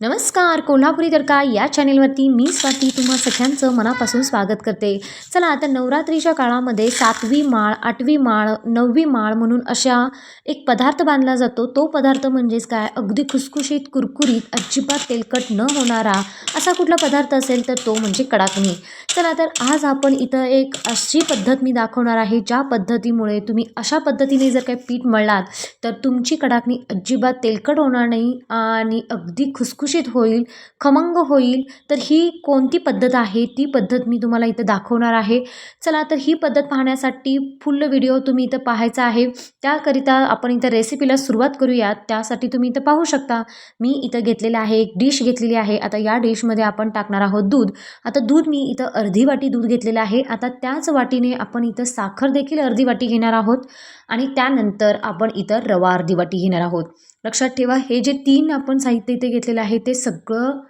नमस्कार कोल्हापुरी तडका या चॅनेलवरती मी स्वाती तुम्हा सगळ्यांचं मनापासून स्वागत करते. चला आता नवरात्रीच्या काळामध्ये सातवी माळ आठवी माळ नववी माळ म्हणून अशा एक पदार्थ बांधला जातो. तो पदार्थ म्हणजेच काय? अगदी खुसखुशीत कुरकुरीत अजिबात तेलकट न होणारा असा कुठला पदार्थ असेल तर तो म्हणजे कडाकणी. चला तर आज आपण इथं एक अशी पद्धत मी दाखवणार आहे ज्या पद्धतीमुळे तुम्ही अशा पद्धतीने जर काही पीठ मळलात तर तुमची कडाकणी अजिबात तेलकट होणार नाही आणि अगदी खुसखुशीत होईल खमंग होईल. तर ही कोणती पद्धत आहे? ती पद्धत मी तुम्हाला इथं दाखवणार आहे. चला तर ही पद्धत पाहण्यासाठी फुल व्हिडिओ तुम्ही इथं पाहायचा आहे. त्याकरिता आपण इथं रेसिपीला सुरुवात करूयात. त्यासाठी तुम्ही इथं पाहू शकता. मी इथं घेतलेलं आहे एक डिश घेतलेली आहे. आता या डिश डिशमध्ये आपण टाकणार आहोत दूध. आता दूध मी इथं अर्धी वाटी दूध घेतलेलं आहे. आता त्याच वाटीने आपण इथं साखर देखील अर्धी वाटी घेणार आहोत. आणि त्यानंतर आपण इथं रवा अर्धी वाटी घेणार आहोत. लक्षात ठेवा हे जे तीन आपण साहित्य इथे घेतलेलं आहे ते सगळं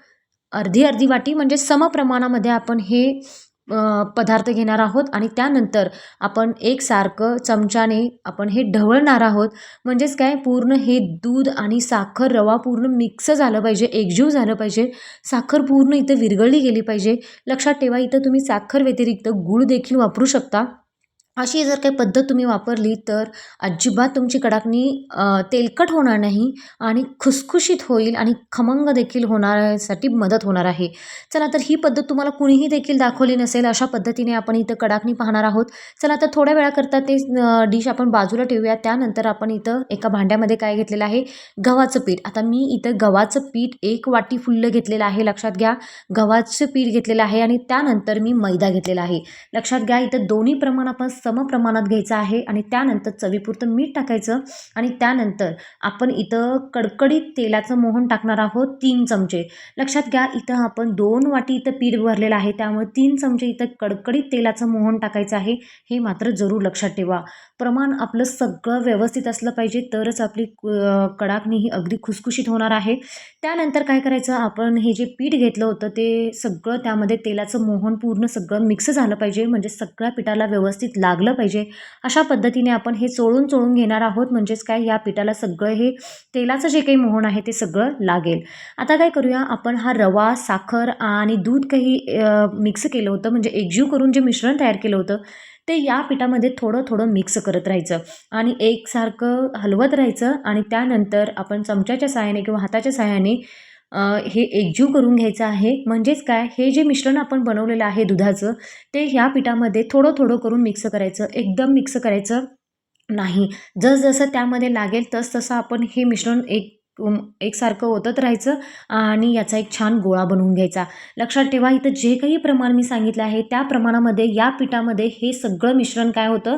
अर्धी अर्धी वाटी म्हणजे समप्रमाणामध्ये आपण हे पदार्थ घेणार आहोत आणि त्यानंतर आपण एकसारखं चमच्याने आपण हे ढवळणार आहोत. म्हणजेच काय? पूर्ण हे दूध आणि साखर रवा पूर्ण मिक्स झालं पाहिजे एकजीव झालं पाहिजे. साखर पूर्ण इथं विरघळली गेली पाहिजे. लक्षात ठेवा इथं तुम्ही साखर व्यतिरिक्त गूळ देखील वापरू शकता. अशी जर काही पद्धत तुम्ही वापरली तर अजिबात तुमची कडाकणी तेलकट होणार नाही आणि खुसखुशीत होईल आणि खमंग देखील होण्यासाठी मदत होणार आहे. चला तर ही पद्धत तुम्हाला कुणीही देखील दाखवली नसेल अशा पद्धतीने आपण इथं कडाकणी पाहणार आहोत. चला तर थोड्या वेळाकरता ते डिश आपण बाजूला ठेवूया. त्यानंतर आपण इथं एका भांड्यामध्ये काय घेतलेलं आहे? गव्हाचं पीठ. आता मी इथं गव्हाचं पीठ एक वाटी फुल्लं घेतलेलं आहे लक्षात घ्या. गव्हाचं पीठ घेतलेलं आहे आणि त्यानंतर मी मैदा घेतलेला आहे. लक्षात घ्या इथं दोन्ही प्रमाण आपण सम प्रमाणात घ्यायचं आहे आणि त्यानंतर चवीपुरतं मीठ टाकायचं आणि त्यानंतर आपण इथं कडकडीत तेलाचं मोहन टाकणार आहोत तीन चमचे. लक्षात घ्या इथं आपण दोन वाटी इथं पीठ भरलेलं आहे त्यामुळे तीन चमचे इथं कडकडीत तेलाचं मोहन टाकायचं आहे हे मात्र जरूर लक्षात ठेवा. प्रमाण आपलं सगळं व्यवस्थित असलं पाहिजे तरच आपली कडाकणी ही अगदी खुसखुशीत होणार आहे. त्यानंतर काय करायचं आपण हे जे पीठ घेतलं होतं ते सगळं त्यामध्ये तेलाचं मोहन पूर्ण सगळं मिक्स झालं पाहिजे म्हणजे सगळ्या पिठाला व्यवस्थित लाग लागलं पाहिजे. अशा पद्धतीने आपण हे चोळून चोळून घेणार आहोत. म्हणजेच काय? या पिठाला सगळं हे तेलाचं जे काही मोहन आहे ते सगळं लागेल. आता काय करूया? आपण हा रवा साखर आणि दूध काही मिक्स केलं होतं. म्हणजे एकजीव करून जे मिश्रण तयार केलं होतं ते या पिठामध्ये थोडं थोडं मिक्स करत राहायचं. आणि एकसारखं हलवत राहायचं. आणि त्यानंतर आपण चमच्याच्या सहाय्याने किंवा हाताच्या सहाय्याने हे एकजीव करून घ्यायचं आहे. म्हणजेच काय? हे जे मिश्रण आपण बनवलेलं आहे दुधाचं ते ह्या पिठामध्ये थोडं थोडं करून मिक्स करायचं. एकदम मिक्स करायचं नाही. जसजसं त्यामध्ये लागेल तस तसं आपण हे मिश्रण एक एकसारखं ओतत राहायचं आणि याचा एक छान गोळा बनवून घ्यायचा. लक्षात ठेवा इथं जे काही प्रमाण मी सांगितलं आहे त्या प्रमाणामध्ये या पिठामध्ये हे सगळं मिश्रण काय होतं?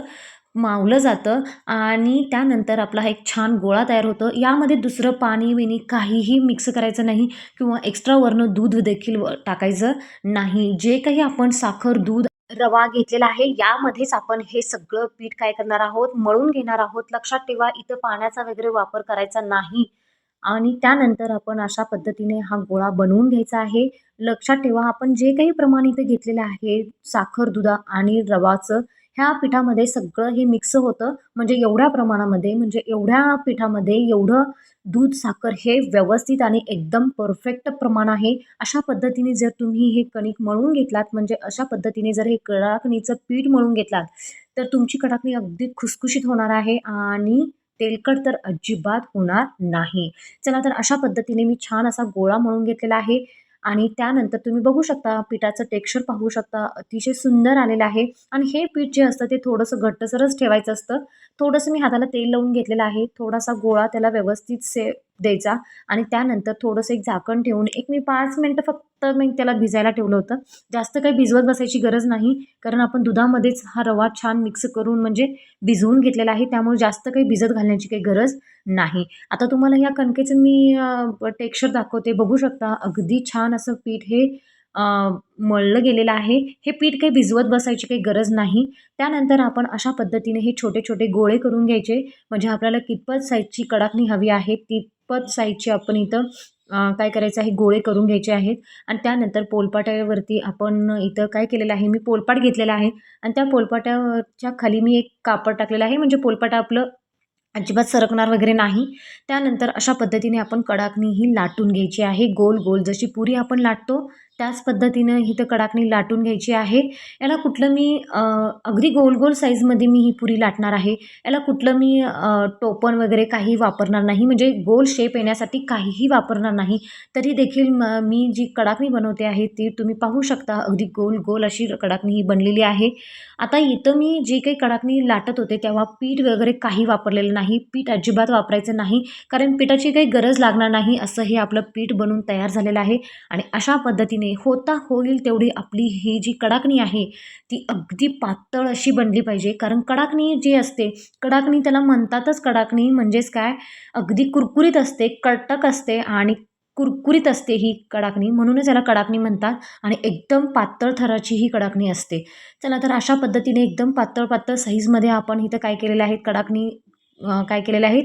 मावलं जातं आणि त्यानंतर आपला हा एक छान गोळा तयार होतो. यामध्ये दुसरं पाणी विणी काहीही मिक्स करायचं नाही किंवा एक्स्ट्रा वरनं दूध देखील व- टाकायचं नाही. जे काही आपण साखर दूध रवा घेतलेला आहे यामध्येच आपण हे सगळं पीठ काय करणार आहोत? मळून घेणार आहोत. लक्षात ठेवा इथं पाण्याचा वगैरे वापर करायचा नाही. आणि त्यानंतर आपण अशा पद्धतीने हा गोळा बनवून घ्यायचा आहे. लक्षात ठेवा आपण जे काही प्रमाण इथे घेतलेलं आहे साखर दुधा आणि रवाचं ह्या पिठामध्ये सगळं हे मिक्स होतं. म्हणजे एवढ्या प्रमाणामध्ये म्हणजे एवढ्या पिठामध्ये एवढं दूध साखर हे व्यवस्थित आणि एकदम परफेक्ट प्रमाण आहे. अशा पद्धतीने जर तुम्ही हे कणिक मळून घेतलात म्हणजे अशा पद्धतीने जर हे कडाकणीचं पीठ मळून घेतलात तर तुमची कडाकणी अगदी खुसखुशीत होणार आहे आणि तेलकट तर अजिबात होणार नाही. चला तर अशा पद्धतीने मी छान असा गोळा मळून घेतलेला आहे. आणि त्यानंतर तुम्ही बघू शकता पिठाचं टेक्स्चर पाहू शकता अतिशय सुंदर आलेलं आहे. आणि हे पीठ जे असतं ते थोडंसं घट्टसरच ठेवायचं असतं. थोडंसं मी हाताला तेल लावून घेतलेलं आहे. थोडासा गोळा त्याला व्यवस्थित से द्यायचा. आणि त्यानंतर थोडंसं एक झाकण ठेवून एक मी पाच मिनटं फक्त मी त्याला भिजायला ठेवलं होतं. जास्त काही भिजवत बसायची गरज नाही कारण आपण दुधामध्येच हा रवा छान मिक्स करून म्हणजे भिजवून घेतलेला आहे त्यामुळे जास्त काही भिजत घालण्याची काही गरज नाही. आता तुम्हाला या कणकेचं मी टेक्स्चर दाखवते. बघू शकता अगदी छान असं पीठ हे मळलं गेलेलं आहे. हे पीठ काही भिजवत बसायची काही गरज नाही. त्यानंतर आपण अशा पद्धतीने हे छोटे छोटे गोळे करून घ्यायचे. म्हणजे आपल्याला कितपत साईजची कडाकणी हवी आहे. तितपत साईजची आपण इथं काय करायचं आहे? गोळे करून घ्यायचे आहेत. आणि त्यानंतर पोलपाट्यावरती आपण इथं काय केलेलं आहे? मी पोलपाट घेतलेला आहे. आणि त्या पोलपाट्याच्या खाली मी एक कापड टाकलेलं आहे. म्हणजे पोलपाट आपलं अजिबात सरकणार वगैरे नाही. त्यानंतर अशा पद्धतीने आपण कडाकणी ही लाटून घ्यायची आहे. गोल गोल जशी पुरी आपण लाटतो त्याच पद्धतीनं ही तर कडाकणी लाटून घ्यायची आहे. याला कुठलं मी अगदी गोल गोल साईजमध्ये मी ही पुरी लाटणार आहे. याला कुठलं मी टोपण वगैरे काही वापरणार नाही. म्हणजे गोल शेप येण्यासाठी काहीही वापरणार नाही. तरी देखील म मी जी कडाकणी बनवते आहे ती तुम्ही पाहू शकता. अगदी गोल गोल अशी कडाकणी ही बनलेली आहे. आता इथं मी जे काही कडाकणी लाटत होते तेव्हा पीठ वगैरे काही वापरलेलं नाही. पीठ अजिबात वापरायचं नाही. कारण पिठाची काही गरज लागणार नाही असं हे आपलं पीठ बनून तयार झालेलं आहे. आणि अशा पद्धतीने होता होईल तेवढी आपली ही जी कडाकणी आहे ती अगदी पातळ अशी बनली पाहिजे. कारण कडाकणी जी असते कडाकणी त्याला म्हणतातच कडाकणी म्हणजेच काय? अगदी कुरकुरीत असते कटक असते आणि कुरकुरीत असते ही कडाकणी. म्हणूनच याला कडाकणी म्हणतात आणि एकदम पातळ थराची ही कडाकणी असते. चला तर अशा पद्धतीने एकदम पातळ पातळ साईजमध्ये आपण इथं काय केलेलं आहे? कडाकणी काय केलेलं आहेत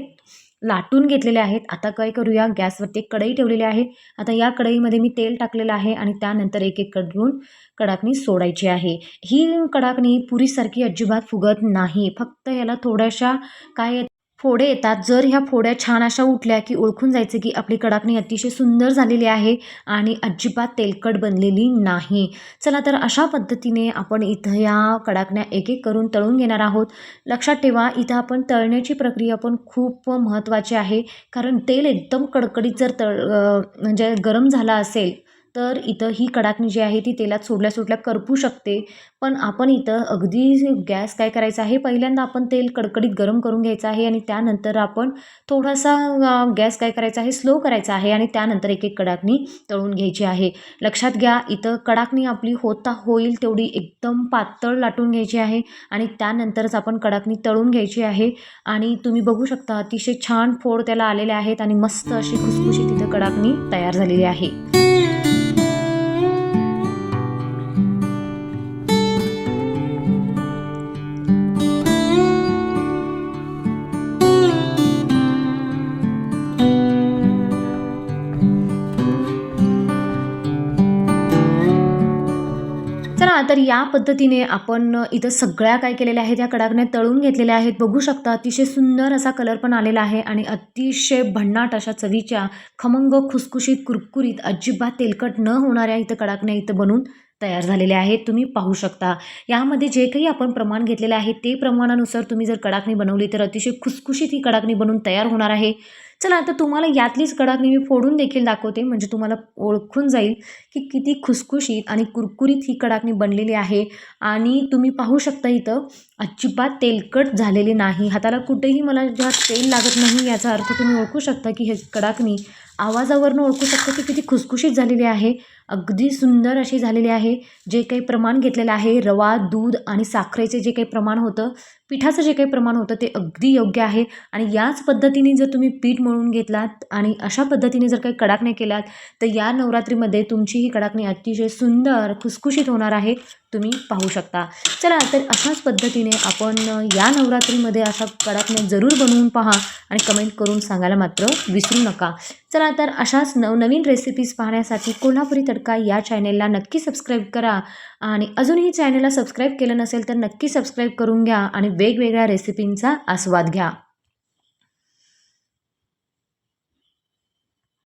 लाटून घेतलेले आहेत. आता काय करूया? गॅसवरती एक कढई ठेवलेली आहे. आता या कढईमध्ये मी तेल टाकलेलं आहे आणि त्यानंतर एक एक करून कडाकणी सोडायची आहे. ही कडाकणी पुरीसारखी अजिबात फुगत नाही. फक्त याला थोड्याशा काय फोडे येतात. जर ह्या फोड्या छान अशा उठल्या की ओळखून जायचं की आपली कडाकणी अतिशय सुंदर झालेली आहे आणि अजिबात तेलकट बनलेली नाही. चला तर अशा पद्धतीने आपण इथं ह्या कडाकण्या एक एक करून तळून घेणार आहोत. लक्षात ठेवा इथं आपण तळण्याची प्रक्रिया पण खूप महत्त्वाची आहे. कारण तेल एकदम कडकडीत जर तळ म्हणजे गरम झाला असेल तर इथं ही कडाकणी जी आहे ती तेलात सोडल्या सोडल्या करपू शकते. पण आपण इथं अगदी गॅस काय करायचा आहे? पहिल्यांदा आपण तेल कडकडीत गरम करून घ्यायचं आहे आणि त्यानंतर आपण थोडासा गॅस काय करायचा आहे? स्लो करायचा आहे आणि त्यानंतर एक एक कडाकणी तळून घ्यायची आहे. लक्षात घ्या इथं कडाकणी आपली होता होईल तेवढी एकदम पातळ लाटून घ्यायची आहे आणि त्यानंतरच आपण कडाकणी तळून घ्यायची आहे. आणि तुम्ही बघू शकता अतिशय छान फोड त्याला आलेले आहेत आणि मस्त अशी खुसखुशी तिथं कडाकणी तयार झालेली आहे. तर या पद्धतीने आपण इथं सगळ्या काय केलेल्या आहेत या कडाकण्या तळून घेतलेल्या आहेत. बघू शकता अतिशय सुंदर असा कलर पण आलेला आहे आणि अतिशय भन्नाट अशा चवीच्या खमंग खुसखुशीत कुरकुरीत अजिबात तेलकट न होणाऱ्या इथं कडाकण्या इथं बनून तयार झालेले आहेत तुम्ही पाहू शकता. यामध्ये जे काही आपण प्रमाण घेतलेले आहे ते प्रमाणानुसार तुम्ही जर कडाकणी बनवली तर अतिशय खुसखुशीत ही कडाकणी बनवून तयार होणार आहे. चला आता तुम्हाला यातलीच कडाकणी मी फोडून देखील दाखवते. म्हणजे तुम्हाला ओळखून जाईल की किती खुसखुशीत आणि कुरकुरीत ही कडाकणी बनलेली आहे. आणि तुम्ही पाहू शकता इथं अजिबात तेलकट झालेली नाही. हाताला कुठेही मला जेव्हा तेल लागत नाही याचा अर्थ तुम्ही ओळखू शकता की हे कडाकणी आवाजावरनं ओळखू शकता की किती खुसखुशीत झालेली आहे. अगदी सुंदर अशी झालेली आहे. जे काही प्रमाण घेतलेलं आहे रवा दूध आणि साखरेचे जे काही प्रमाण होतं पिठाचं जे काही प्रमाण होतं ते अगदी योग्य आहे. आणि याच पद्धतीने जर तुम्ही पीठ मळून घेतलात आणि अशा पद्धतीने जर काही कडाकण्या केल्यात तर या नवरात्रीमध्ये तुमची ही कडाकणी अतिशय सुंदर खुसखुशीत होणार आहे. तुम्ही पाहू शकता. चला तर अशाच पद्धतीने आपण या नवरात्रीमध्ये अशा कडाकण्या जरूर बनवून पहा आणि कमेंट करून सांगायला मात्र विसरू नका. चला तर अशाच नवनवीन रेसिपीज पाहण्यासाठी कोल्हापुरी तडका या चॅनेलला नक्की सबस्क्राईब करा. आणि अजूनही चॅनेलला सबस्क्राईब केलं नसेल तर नक्की सबस्क्राईब करून घ्या आणि वेगवेगळ्या रेसिपींचा आस्वाद घ्या.